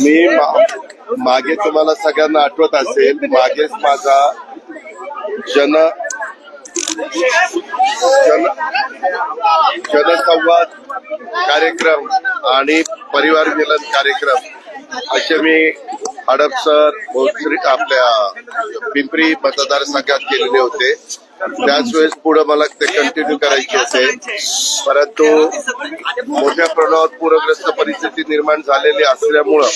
मी मा- मागे तुम्हाला सगळ्यांना आठवत असेल मागेच माझा जन जन जनसंवाद कार्यक्रम आणि परिवार मिलन कार्यक्रम. असे मी हडपसर आपल्या पिंपरी मतदारसंघात केलेले होते. त्याच वेळेस पुढे मला ते कंटिन्यू करायचे असेल. परंतु मोठ्या प्रमाणात पूरग्रस्त परिस्थिती निर्माण झालेली असल्यामुळं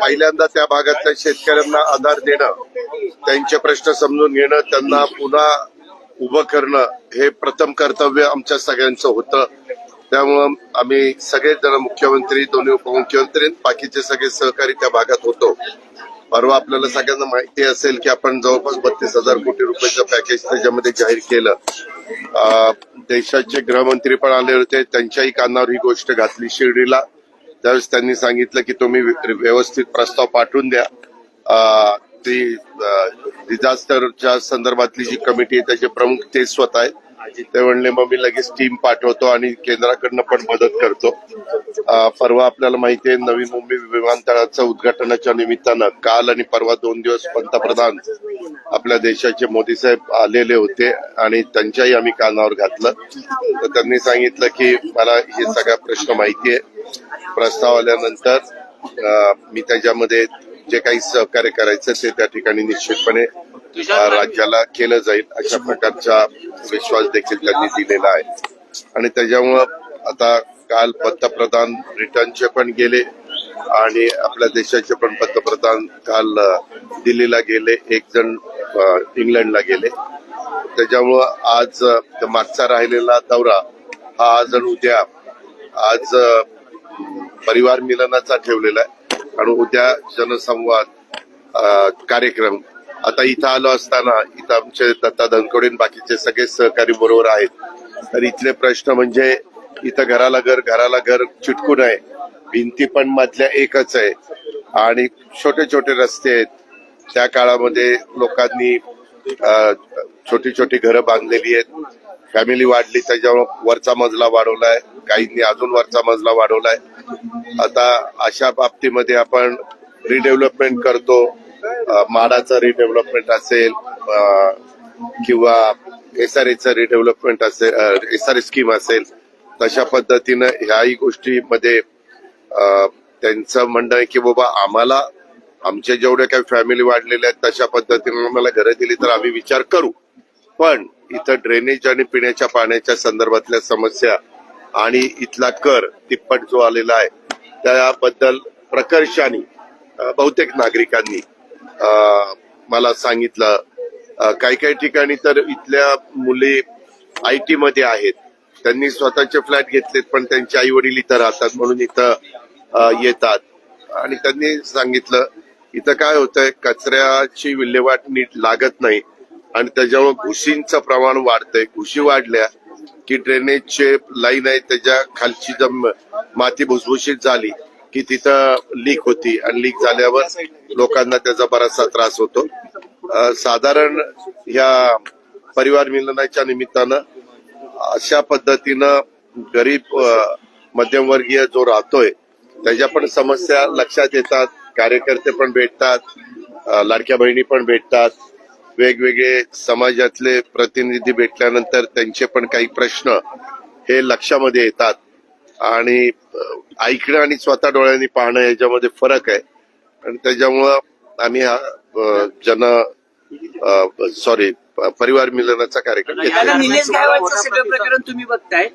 पहिल्यांदा त्या भागातल्या शेतकऱ्यांना आधार देणं त्यांचे प्रश्न समजून घेणं त्यांना पुन्हा उभं करणं हे प्रथम कर्तव्य आमच्या सगळ्यांचं होतं. त्यामुळं आम्ही सगळेजण मुख्यमंत्री दोन्ही उपमुख्यमंत्री बाकीचे सगळे सहकारी त्या भागात होतो. परवा आपल्याला सगळ्यांना माहिती असेल की आपण जवळपास बत्तीस हजार कोटी रुपयाचं पॅकेज त्याच्यामध्ये जाहीर केलं. देशाचे गृहमंत्री पण आले होते. त्यांच्याही कानावर ही गोष्ट घातली शिर्डीला. त्यावेळेस त्यांनी सांगितलं की तुम्ही व्यवस्थित प्रस्ताव पाठवून द्या. ती डिझास्टरच्या संदर्भातली जी कमिटी आहे त्याचे प्रमुख ते स्वतः आहेत. ते म्हणले मग मी लगेच टीम पाठवतो आणि केंद्राकडनं पण मदत करतो. परवा आपल्याला माहिती आहे नवी मुंबई विमानतळाचं उद्घाटनाच्या निमित्तानं काल आणि परवा दोन दिवस पंतप्रधान आपल्या देशाचे मोदी साहेब आलेले होते आणि त्यांच्याही आम्ही कानावर घातलं. तर त्यांनी सांगितलं की मला हे सगळा प्रश्न माहिती आहे. प्रस्ताव आल्यानंतर मी त्याच्यामध्ये जे काही सहकार्य करायचं ते त्या ठिकाणी निश्चितपणे राज्याला केलं जाईल अशा प्रकारचा विश्वास देखील त्यांनी दिलेला आहे. आणि त्याच्यामुळं आता काल पंतप्रधान ब्रिटनचे पण गेले आणि आपल्या देशाचे पण पंतप्रधान काल दिल्लीला गेले एक जण इंग्लंडला गेले. त्याच्यामुळं आज मागचा राहिलेला दौरा हा आज आणि उद्या आज परिवार मिलनाचा ठेवलेला आहे. आणि उद्या जनसंवाद कार्यक्रम. आता इथं आलो असताना इथं आमचे दत्ता धनकोडे बाकीचे सगळे सहकारी बरोबर आहेत. तर इथले प्रश्न म्हणजे इथं घराला घर घराला घर चिटकून आहे भिंती पण मधल्या एकच आहे. आणि छोटे छोटे रस्ते आहेत. त्या काळामध्ये लोकांनी छोटी छोटी घरं बांधलेली आहेत. फॅमिली वाढली त्याच्यामुळे वरचा मजला वाढवलाय. काहींनी अजून वरचा मजला वाढवलाय. आता अशा बाबतीमध्ये आपण रिडेव्हलपमेंट करतो. माडाचं रिडेव्हलपमेंट असेल किंवा एस आर रिडेव्हलपमेंट असेल एस आर स्कीम असेल तशा पद्धतीनं ह्याही गोष्टीमध्ये त्यांचं म्हणणं आहे की बाबा आम्हाला आमच्या जेवढ्या काही फॅमिली वाढलेल्या आहेत तशा पद्धतीनं आम्हाला घरं दिली तर आम्ही विचार करू. पण इथं ड्रेनेज आणि पिण्याच्या पाण्याच्या संदर्भातल्या समस्या आणि इथला कर तिप्पट जो आलेला आहे त्याबद्दल प्रकर्षाने बहुतेक नागरिकांनी मला सांगितलं. काही काही ठिकाणी तर इथल्या मुली आय टी मध्ये आहेत. त्यांनी स्वतःचे फ्लॅट घेतलेत पण त्यांचे आई वडील इथं राहतात म्हणून इथं येतात. आणि त्यांनी सांगितलं इथं काय होतंय कचऱ्याची विल्हेवाट नीट लागत नाही. आणि त्याच्यामुळे घुशींचं प्रमाण वाढतंय. घुशी वाढल्या की ड्रेनेजचे लाईन आहे त्याच्या खालची जम माती भुसभुशीत झाली की तिथं लीक होती. आणि लीक झाल्यावर लोकांना त्याचा बराचसा त्रास होतो. साधारण या परिवार मिलनाच्या निमित्तानं अशा पद्धतीनं गरीब मध्यमवर्गीय जो राहतोय त्याच्या पण समस्या लक्षात येतात. कार्यकर्ते पण भेटतात. लाडक्या बहिणी पण भेटतात. वेगवेगळे समाजातले प्रतिनिधी भेटल्यानंतर त्यांचे पण काही प्रश्न हे लक्षामध्ये येतात. आणि ऐकणं आणि स्वतः डोळ्यांनी पाहणं याच्यामध्ये फरक आहे. आणि त्याच्यामुळं आम्ही हा जन सॉरी परिवार मिलनाचा कार्यक्रम निलेश गायवालचं सगळं प्रकरण तुम्ही बघताय.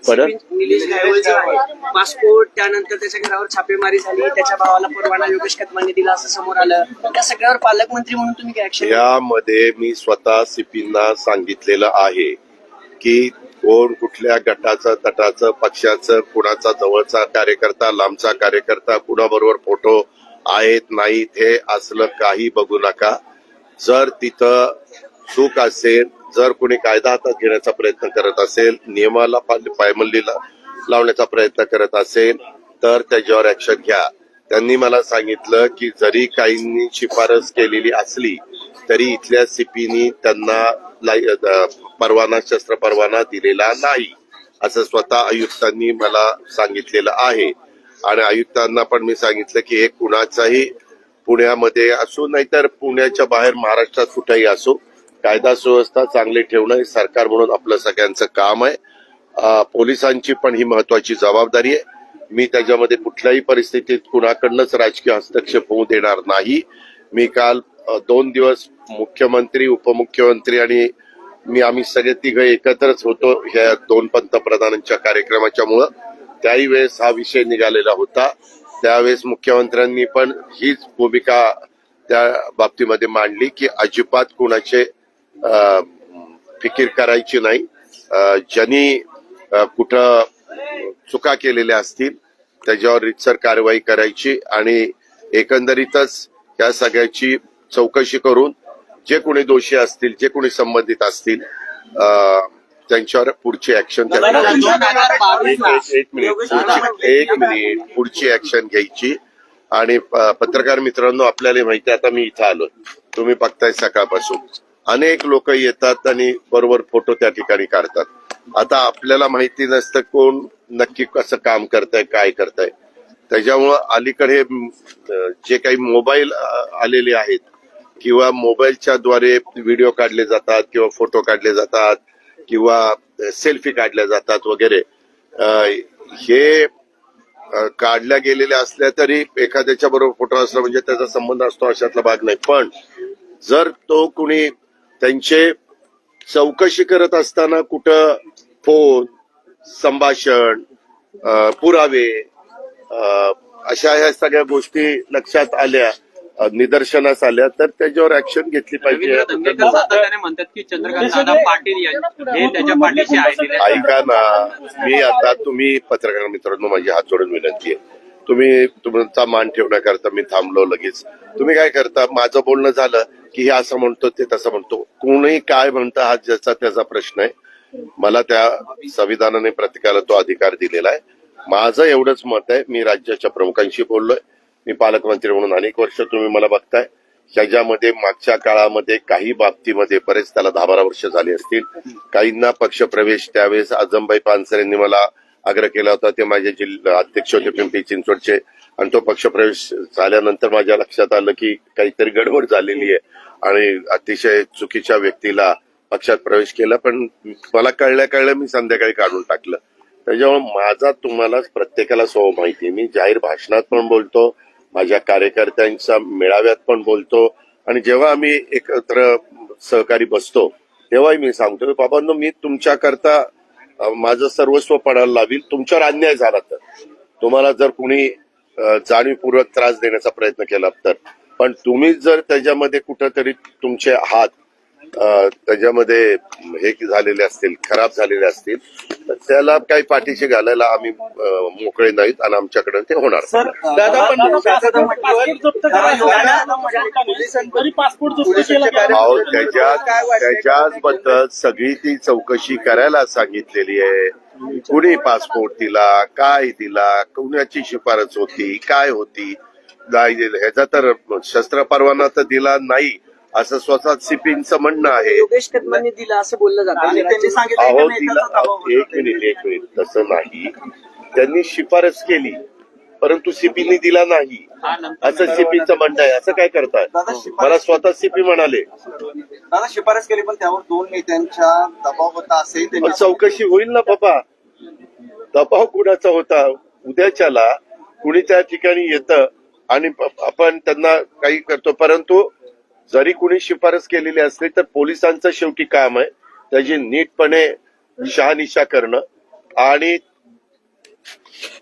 निलेश गायवालचं आहे पासपोर्ट त्यानंतर त्याच्या घरावर छापेमारी झाली त्याच्या भावाला परवाना योगेश कदमांनी दिला असं समोर आलं. त्या सगळ्यावर पालकमंत्री म्हणून तुम्ही काय ऍक्शन यामध्ये मी स्वतः सीपींना सांगितलेलं आहे की कोण कुठल्या गटाचं तटाचं पक्षाचं कुणाचा जवळचा कार्यकर्ता लांबचा कार्यकर्ता कुणाबरोबर फोटो आहेत नाहीत हे असलं काही बघू नका. जर तिथं चूक असेल जर कोणी कायदा हातात घेण्याचा प्रयत्न करत असेल नियमाला पायमल्लीला लावण्याचा प्रयत्न करत असेल तर त्याच्यावर ऍक्शन घ्या. त्यांनी मला सांगितलं की जरी काहींनी शिफारस केलेली असली तरी इथल्या सीपीनी त्यांना परवाना शस्त्र परवाना दिलेला नाही असं स्वतः आयुक्तांनी मला सांगितलेलं आहे. आणि आयुक्तांना पण मी सांगितलं की हे कुणाचाही पुण्यामध्ये असो नाहीतर पुण्याच्या बाहेर महाराष्ट्रात कुठेही असो कायदा सुव्यवस्था चांगली ठेवणं हे सरकार म्हणून आपलं सगळ्यांचं काम आहे. पोलिसांची पण ही महत्वाची जबाबदारी आहे. मी त्याच्यामध्ये कुठल्याही परिस्थितीत कुणाकडनंच राजकीय हस्तक्षेप होऊ देणार नाही. मी काल दोन दिवस मुख्यमंत्री उपमुख्यमंत्री आणि मी आम्ही सगळे तिघ एकत्रच होतो ह्या दोन पंतप्रधानांच्या कार्यक्रमाच्यामुळं. त्याही वेळेस हा विषय निघालेला होता. त्यावेळेस मुख्यमंत्र्यांनी पण हीच भूमिका त्या बाबतीमध्ये मांडली की अजिबात कुणाचे फिकीर करायची नाही. ज्यांनी कुठं चुका केलेल्या असतील त्याच्यावर रितसर कारवाई करायची आणि एकंदरीतच या सगळ्याची चौकशी करून जे कोणी दोषी असतील जे कोणी संबंधित असतील त्यांच्यावर पुढची ऍक्शन एक मिनिट पुढची- एक मिनिट पुढची ऍक्शन घ्यायची. आणि पत्रकार मित्रांनो आपल्याला माहिती आहे, आता मी इथं आलो तुम्ही बघताय सकाळपासून. अनेक लोक येतात आणि बरोबर फोटो त्या ठिकाणी काढतात. आता आपल्याला माहिती नसतं कोण नक्की कसं काम करताय काय करताय. त्याच्यामुळं अलीकडे जे काही मोबाईल आलेले आहेत किंवा मोबाईलच्या द्वारे व्हिडिओ काढले जातात किंवा फोटो काढले जातात किंवा सेल्फी काढल्या जातात वगैरे. हे काढल्या गेलेल्या असल्या तरी एखाद्याच्या बरोबर फोटो असला म्हणजे त्याचा संबंध असतो अशातला भाग नाही. पण जर तो कुणी त्यांचे चौकशी करत असताना कुठं फोन संभाषण पुरावे अशा ह्या सगळ्या गोष्टी लक्षात आल्या निदर्शनास आल्या तर त्याच्यावर ऍक्शन घेतली पाहिजे. रवींद्र दंगेकर सातत्याने म्हणतात की चंद्रकांत दादा पाटील या- हे त्याच्या पाठीशी आहे ऐका ना मी आता तुम्ही पत्रकार मित्रांनो माझी हात जोडून विनंती आहे. तुम्ही तुमचा मान ठेवण्याकरता मी थांबलो लगेच. तुम्ही काय करता माझं बोलणं झालं की हे असं म्हणतो ते तसं म्हणतो. कोणी काय म्हणतं हा ज्याचा त्याचा प्रश्न आहे. मला त्या संविधानाने प्रत्येकाला तो अधिकार दिलेला आहे. माझं एवढंच मत आहे मी राज्याच्या प्रमुखांशी बोललोय. मी पालकमंत्री म्हणून अनेक वर्ष तुम्ही मला बघताय. त्याच्यामध्ये मागच्या काळामध्ये काही बाबतीमध्ये बरेच त्याला दहा बारा वर्ष झाली असतील. काहींना पक्षप्रवेश त्यावेळेस आजमबाई पानसर यांनी मला आग्रह केला होता. ते माझे जिल्हा अध्यक्ष होते पिंपरी चिंचवडचे. आणि तो पक्षप्रवेश झाल्यानंतर माझ्या लक्षात आलं की काहीतरी गडबड झालेली आहे. आणि अतिशय चुकीच्या व्यक्तीला पक्षात प्रवेश केला. पण मला कळल्या कळल्या मी संध्याकाळी काढून टाकलं. त्याच्यामुळे माझा तुम्हाला प्रत्येकाला सो माहिती आहे. मी जाहीर भाषणात पण बोलतो. माझ्या कार्यकर्त्यांच्या मेळाव्यात पण बोलतो. आणि जेव्हा आम्ही एकत्र सहकारी बसतो तेव्हाही मी सांगतो बाबांनो मी तुमच्याकरता माझं सर्वस्व पणाला लावील तुमच्यावर अन्याय झाला तर. तुम्हाला जर कुणी जाणीवपूर्वक त्रास देण्याचा प्रयत्न केला तर. पण तुम्ही जर त्याच्यामध्ये कुठंतरी तुमचे हात त्याच्यामध्ये हे झालेले असतील खराब झालेले असतील त्याला काही पाठीशी घालायला आम्ही मोकळे नाहीत आणि आमच्याकडे ते होणार त्याच्यात त्याच्याच बद्दल सगळी ती चौकशी करायला सांगितलेली आहे. कुणी पासपोर्ट दिला काय दिला कुणाची शिफारस होती काय होती. ह्याचा तर शस्त्र परवाना तर दिला नाही. असं स्वतः सिपींचं म्हणणं आहे. योगेश कदमांनी दिलं असं बोललं त्यांनी जातं सांगितलं अहो की तिला नेत्याचा दबाव होता. एक मिनिट एक मिनिट. तसं नाही. त्यांनी शिफारस केली परंतु सीपीने दिला नाही. असं सीपीचं म्हणणं आहे. असं काय करताय? दादा शिफारस- मला स्वतः सीपी म्हणाले. दादा शिफारस केली पण त्यावर दोन नेत्यांच्या दबाव होता असेही पण त्यांनी चौकशी होईल ना बाबा. दबाव कुणाचा होता? उद्याच्याला कुणी त्या ठिकाणी येतं आणि प- आपण त्यांना काही करतो. परंतु जरी कुणी शिफारस केलेली असली तर पोलिसांचं शेवटी काम आहे. त्याची नीटपणे शहानिशा करणं आणि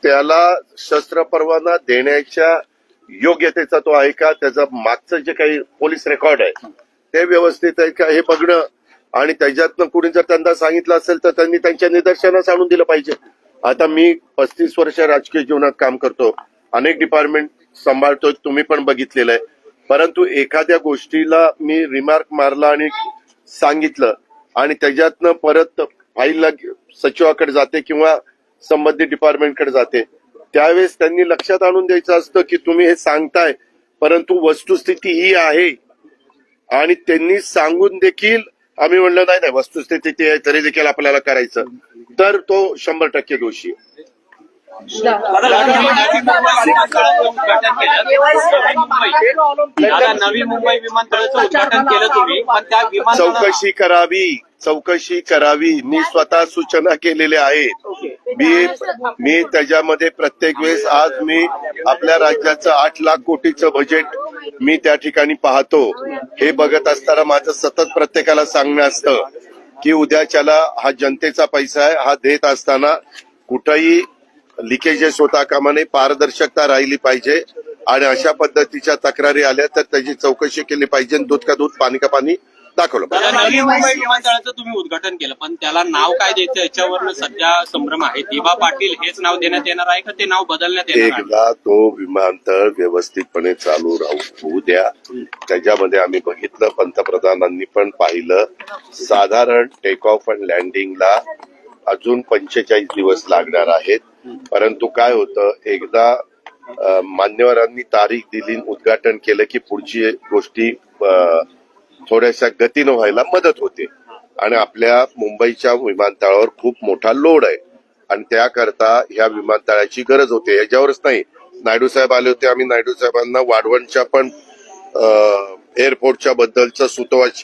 त्याला शस्त्र परवाना देण्याच्या योग्यतेचा तो आहे का? त्याचा मागचं जे काही पोलीस रेकॉर्ड आहे ते व्यवस्थित आहे का हे बघणं आणि त्याच्यातनं कुणी जर त्यांना सांगितलं असेल तर त्यांनी त्यांच्या निदर्शनास आणून दिलं पाहिजे. आता मी पस्तीस वर्ष राजकीय जीवनात काम करतो. अनेक डिपार्टमेंट सांभाळतो तुम्ही पण बघितलेलं आहे. परंतु एखाद्या गोष्टीला मी रिमार्क मारला आणि सांगितलं आणि त्याच्यातनं परत फाईलला सचिवाकडे जाते किंवा संबंधित डिपार्टमेंटकडे जाते त्यावेळेस त्यांनी लक्षात आणून द्यायचं असतं की तुम्ही हे सांगताय परंतु वस्तुस्थिती ही आहे. आणि त्यांनी सांगून देखील आम्ही म्हणलं नाही नाही वस्तुस्थिती ती आहे तरी देखील आपल्याला करायचं. तर तो शंभर टक्के दोषी आहे. नवी मुंबई विमानतळाचं उद्घाटन केलं तुम्ही पण त्या चौकशी करावी चौकशी करावी मी स्वतः सूचना केलेल्या आहेत. मी मी त्याच्यामध्ये प्रत्येक वेळेस आज मी आपल्या राज्याचं आठ लाख कोटीचं बजेट मी त्या ठिकाणी पाहतो. हे बघत असताना माझं सतत प्रत्येकाला सांगणं असतं की उद्याच्याला हा जनतेचा पैसा आहे हा देत असताना कुठंही लिकेजेस होता कामा नये पारदर्शकता राहिली पाहिजे आणि अशा पद्धतीच्या तक्रारी आल्या तर त्याची चौकशी केली पाहिजे दूध का दूध पाणी का पाणी दाखवलं नवी मुंबई विमानतळाचं तुम्ही उद्घाटन केलं पण त्याला नाव काय द्यायचं? याच्यावर सध्या संभ्रम आहे. दिबा पाटील हेच नाव देण्यात येणार आहे का? ते नाव बदलण्यात येणार एकदा तो विमानतळ व्यवस्थितपणे चालू राहू होऊ द्या. त्याच्यामध्ये आम्ही बघितलं पंतप्रधानांनी पण पाहिलं. साधारण टेक ऑफ अँड लँडिंगला अजून पंचेचाळीस दिवस लागणार आहेत. परंतु काय होतं एकदा मान्यवरांनी तारीख दिली उद्घाटन केलं की पुढची गोष्टी थोड्याशा गतीनं व्हायला मदत होते. आणि आपल्या मुंबईच्या विमानतळावर खूप मोठा लोड आहे. आणि त्याकरता ह्या विमानतळाची गरज होते. याच्यावरच नाही. नायडू साहेब आले होते. आम्ही नायडू साहेबांना वाढवणच्या पण एअरपोर्टच्या बद्दलचा सुतवाच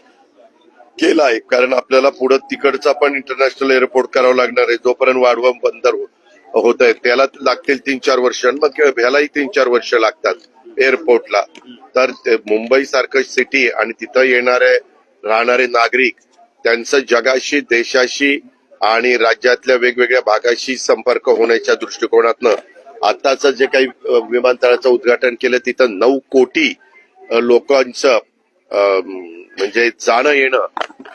केला आहे. कारण आपल्याला पुढे तिकडचा पण इंटरनॅशनल एअरपोर्ट करावं लागणार आहे. जोपर्यंत वाढवण बंदर होत आहे त्याला लागतील तीन चार वर्ष मग ह्यालाही तीन चार वर्ष लागतात एअरपोर्टला. तर मुंबई सारखं सिटी आणि तिथं येणारे राहणारे नागरिक त्यांचं जगाशी देशाशी आणि राज्यातल्या वेगवेगळ्या भागाशी संपर्क होण्याच्या दृष्टिकोनातनं आताचं जे काही विमानतळाचं उद्घाटन केलं तिथं नऊ कोटी लोकांचं म्हणजे जाणं येणं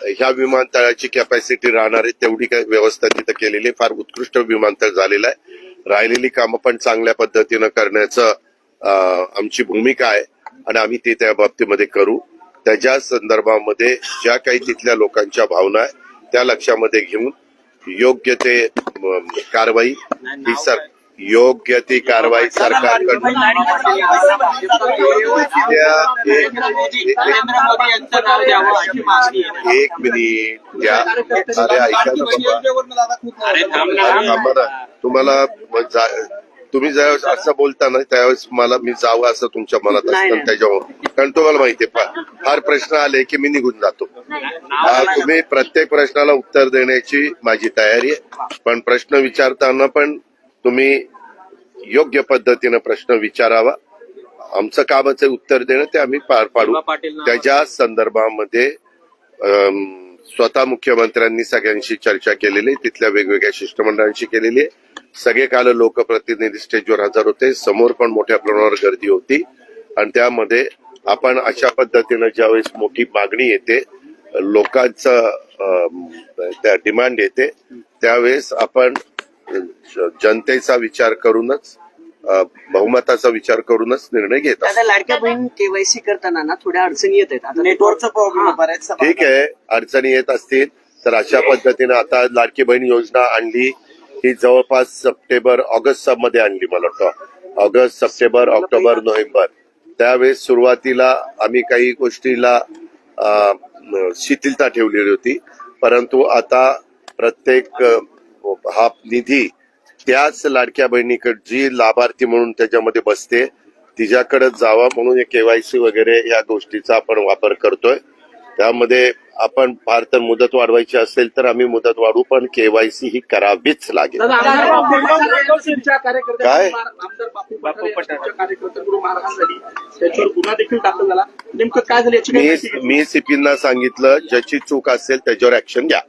ह्या विमानतळाची कॅपॅसिटी राहणार आहे तेवढी काही व्यवस्था तिथं केलेली आहे. फार उत्कृष्ट विमानतळ झालेलं आहे राहिलेली कामं पण चांगल्या पद्धतीनं करण्याचं आमची भूमिका आहे आणि आम्ही ते त्या बाबतीमध्ये करू त्याच्या संदर्भामध्ये ज्या काही तिथल्या लोकांच्या भावना आहे त्या लक्षामध्ये घेऊन योग्य ते कारवाई ही सर योग्य ती कारवाई सरकारकडून एक- मिनिट द्या अरे ऐका तुम्हाला तुम्ही ज्यावेळेस असं बोलता ना त्यावेळेस मला मी जावं असं तुमच्या मनात असतं. त्याच्यावर कारण तुम्हाला माहितीये फार फार प्रश्न आले की मी निघून जातो हा, तुम्ही प्रत्येक प्रश्नाला उत्तर देण्याची माझी तयारी आहे पण प्रश्न विचारताना पण तुम्ही योग्य पद्धतीनं प्रश्न विचारावा. आमचं कामच उत्तर देणं ते आम्ही पार पाडू. त्याच्या संदर्भामध्ये स्वतः मुख्यमंत्र्यांनी सगळ्यांशी चर्चा केलेली. तिथल्या वेगवेगळ्या शिष्टमंडळांशी केलेली आहे. सगळे काल लोकप्रतिनिधी स्टेजवर हजर होते. समोर पण मोठ्या प्रमाणावर गर्दी होती. आणि त्यामध्ये आपण अशा पद्धतीनं ज्यावेळेस मोठी मागणी येते लोकांचं त्या डिमांड येते त्यावेळेस आपण जनतेचा विचार करूनच बहुमताचा विचार करूनच निर्णय घेत लाडक्या बहीण केवायसी करताना ना थोड्या अडचणी येत आहेत आता. नेटवर्कचा प्रॉब्लेम बऱ्याच ठीक आहे अडचणी येत असतील तर अशा पद्धतीने आता लाडकी बहीण योजना आणली. ही जवळपास सप्टेंबर ऑगस्टमध्ये आणली मला वाटतं. August September October November. त्यावेळेस सुरुवातीला आम्ही काही गोष्टीला शिथिलता ठेवलेली होती. परंतु आता प्रत्येक हा निधी त्याच लाडक्या बहिणीकडे जी लाभार्थी म्हणून त्याच्यामध्ये बसते तिच्याकडे जावा म्हणून केवायसी वगैरे या गोष्टीचा आपण वापर करतोय त्यामध्ये आपण फार तर मुदत वाढवायची असेल तर आम्ही मुदत वाढवू पण केवायसी ही करावीच लागेल काय? मार- आमदार बापू पठारे यांच्या कार्यकर्त्यांकडून मारहाण झाली त्याच्यावर गुन्हा देखील दाखल झाला नेमकं काय झालं याची काय माहिती मी? मी सीपींना सांगितलं ज्याची चूक असेल त्याच्यावर ऍक्शन घ्या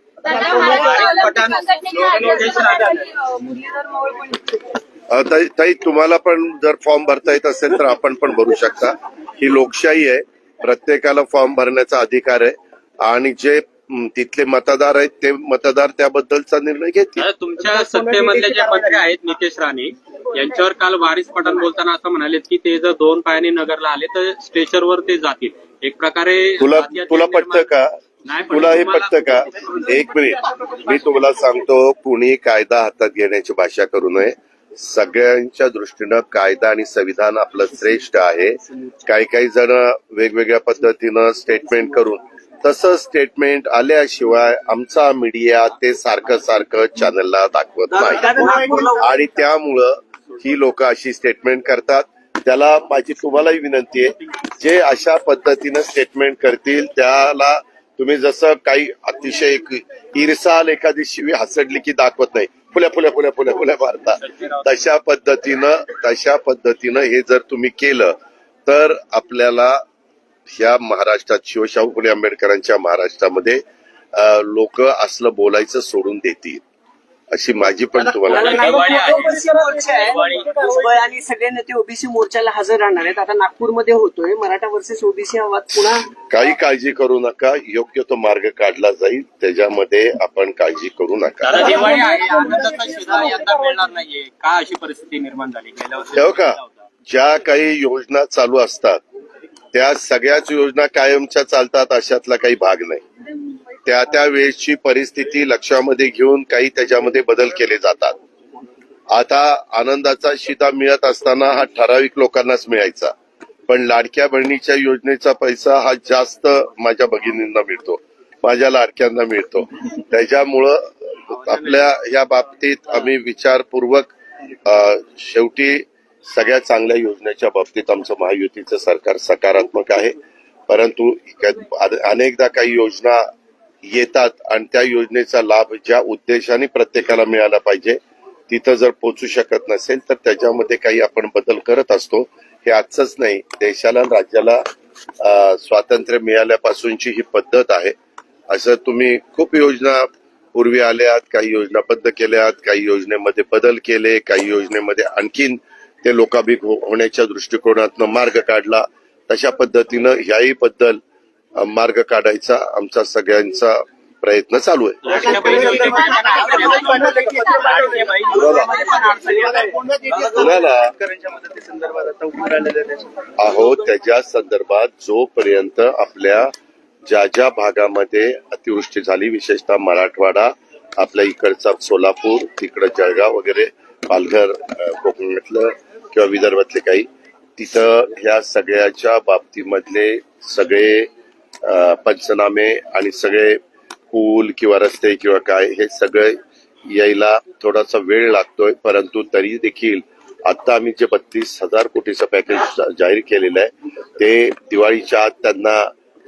ताई ताई, तुम्हाला पण जर फॉर्म भरता येत असेल तर आपण पण भरू शकता. ही लोकशाही आहे. प्रत्येकाला फॉर्म भरण्याचा अधिकार आहे. आणि जे तिथले मतदार आहेत ते मतदार त्याबद्दलचा निर्णय घेतील. तुमच्या सत्तेमधले जे मंत्री आहेत नितेश राणे यांच्यावर काल वारिस पठाण बोलताना असं म्हणाले की ते जर दोन पायाने नगरला आले तर स्टेचरवर ते जातील. एक प्रकारे तुला तुला पटतं का? तुला हे पटतं का? एक मिनिट. मी तुम्हाला सांगतो कुणी कायदा हातात घेण्याची भाषा करू नये. सगळ्यांच्या दृष्टीनं कायदा आणि संविधान आपलं श्रेष्ठ आहे. काही काही जण वेगवेगळ्या पद्धतीनं स्टेटमेंट करून तसं स्टेटमेंट आल्याशिवाय आमचा मीडिया ते सारखं सारखं चॅनलला दाखवत नाही. आणि त्यामुळं ही लोक अशी स्टेटमेंट करतात. त्याला माझी तुम्हालाही विनंती आहे जे अशा पद्धतीनं स्टेटमेंट करतील त्याला तुम्ही जसं काही अतिशय एक इरसाल एखादी शिवी हसडली की दाखवत नाही. फुल्या फुल्या फुल्या फुल्या फुल्या मारता. तशा पद्धतीनं तशा पद्धतीनं हे जर तुम्ही केलं तर आपल्याला ह्या महाराष्ट्रात शिवशाहू फुले आंबेडकरांच्या महाराष्ट्रामध्ये लोक असलं बोलायचं सोडून देतील. अशी माझी पण तुम्हाला भुजबळ आणि सगळे नेते ओबीसी मोर्चाला हजर राहणार आहेत. आता नागपूरमध्ये होतोय. मराठा वर्सेस ओबीसी आवाज पुन्हा काही काळजी करू नका. योग्य तो मार्ग काढला जाईल. त्याच्यामध्ये आपण काळजी करू नका. का अशी परिस्थिती निर्माण झाली? ठेव का? ज्या काही योजना चालू असतात त्या सगळ्याच योजना कायमच्या चालतात अशातला काही भाग नाही. त्या त्या वेळेची परिस्थिती लक्षामध्ये घेऊन काही त्याच्यामध्ये बदल केले जातात. आता आनंदाचा शिदा मिळत असताना हा ठराविक लोकांनाच मिळायचा. पण लाडक्या बहिणीच्या योजनेचा पैसा हा जास्त माझ्या भगिनींना मिळतो. माझ्या लाडक्यांना मिळतो. त्याच्यामुळं आपल्या या बाबतीत आम्ही विचारपूर्वक शेवटी सगळ्या चांगल्या योजनेच्या बाबतीत आमचं महायुतीचं सरकार सकारात्मक आहे. परंतु अनेकदा काही योजना येतात आणि त्या योजनेचा लाभ ज्या उद्देशाने प्रत्येकाला मिळाला पाहिजे तिथं जर पोचू शकत नसेल तर त्याच्यामध्ये काही आपण बदल करत असतो. हे आजच नाही देशाला राज्याला स्वातंत्र्य मिळाल्यापासूनची ही पद्धत आहे. असं तुम्ही खूप योजना पूर्वी आल्यात काही योजना केल्यात काही योजनेमध्ये बदल केले काही योजनेमध्ये आणखीन ते लोकाभिक हो- होण्याच्या दृष्टिकोनातनं मार्ग काढला. तशा पद्धतीनं ह्याही बद्दल मार्ग काढायचा आमचा सगळ्यांचा प्रयत्न चालू आहे. अहो त्याच्या संदर्भात जोपर्यंत आपल्या ज्या ज्या भागामध्ये अतिवृष्टी झाली विशेषतः मराठवाडा आपल्या इकडचा सोलापूर तिकडं जळगाव वगैरे पालघर कोकणातलं किंवा विदर्भातले काही तिथं ह्या सगळ्याच्या बाबतीमधले सगळे पंचनामे आणि सगळे पूल किंवा रस्ते किंवा काय हे सगळे यायला थोडासा वेळ लागतोय परंतु तरी देखील आता आम्ही जे बत्तीस हजार कोटीचं पॅकेज जाहीर केलेलं आहे ते दिवाळीच्या आत त्यांना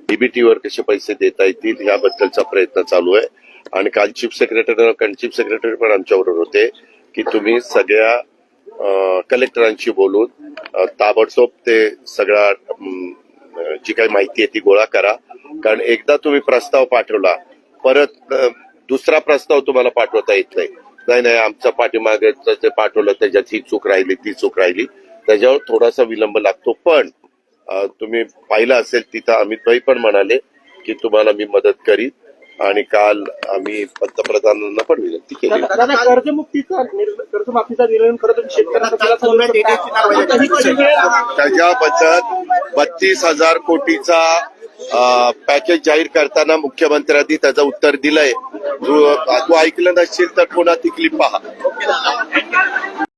डीबीटीवर कसे पैसे देता येतील याबद्दलचा प्रयत्न चालू आहे. आणि काल चीफ सेक्रेटरी चीफ सेक्रेटरी पण आमच्याबरोबर होते की तुम्ही सगळ्या कलेक्टरांशी बोलून ताबडतोब ते सगळा जी काही माहिती आहे ती गोळा करा. कारण एकदा तुम्ही प्रस्ताव पाठवला परत दुसरा प्रस्ताव तुम्हाला पाठवता येत नाही. नाही नाही आमच्या पाठीमागे जे पाठवलं त्याच्यात ही चूक राहिली ती चूक राहिली. त्याच्यावर थोडासा विलंब लागतो. पण तुम्ही पाहिलं असेल तिथं अमित भाई पण म्हणाले की तुम्हाला मी मदत करीन. आणि काल आम्ही पंतप्रधानांना पण विनंती केली. कर्जमुक्तीचा कर्जमाफीचा निर्णय त्याच्याबद्दल बत्तीस हजार कोटीचा पॅकेज जाहीर करताना मुख्यमंत्र्यांनी त्याचं उत्तर दिलंय. तू तू ऐकलं नसशील तर पुन्हा ती क्लिप पहा.